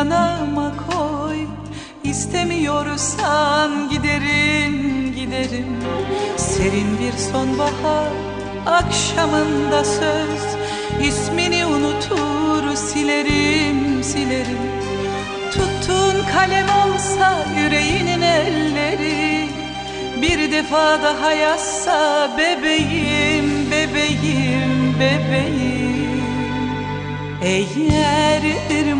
Yanağıma koy. İstemiyorsan giderim giderim. Serin bir sonbahar akşamında söz. İsmini unutur silerim silerim. Tuttun kalem olsa yüreğinin elleri. Bir defa daha yazsa bebeğim bebeğim bebeğim. Eğer bir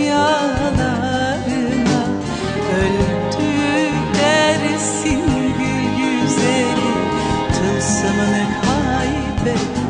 tılsımını kaybetti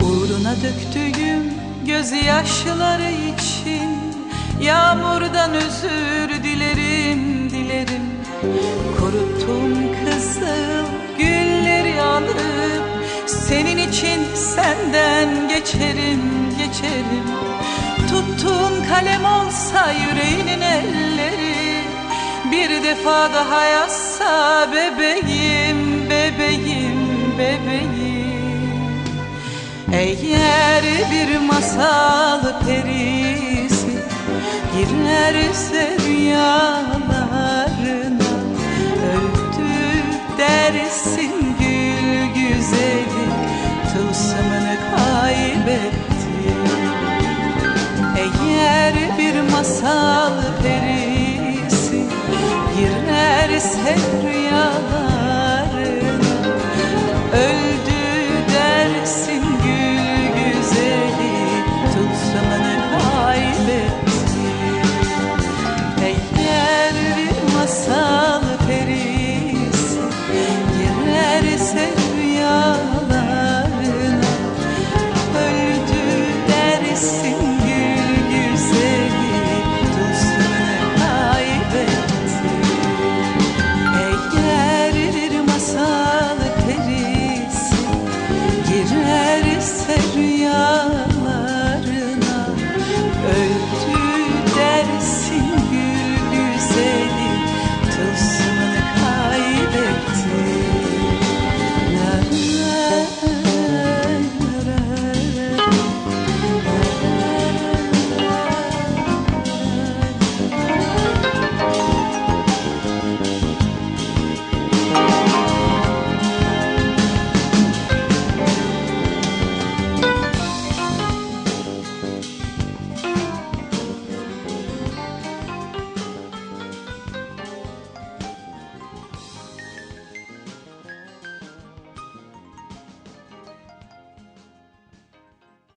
Uğruna döktüğüm gözyaşları için Yağmurdan özür dilerim dilerim Kuruttum kızıl gülleri alıp Senin için senden geçerim geçerim. Tuttun kalem olsa yüreğinin elleri Bir defa daha yazsa bebeğim bebeğim bebeğim. Eğer bir masal perisi girerse aklımını kaybettin Eğer bir masal perisi girerse rüyalarına Öldü dersin gül güzeli tutsun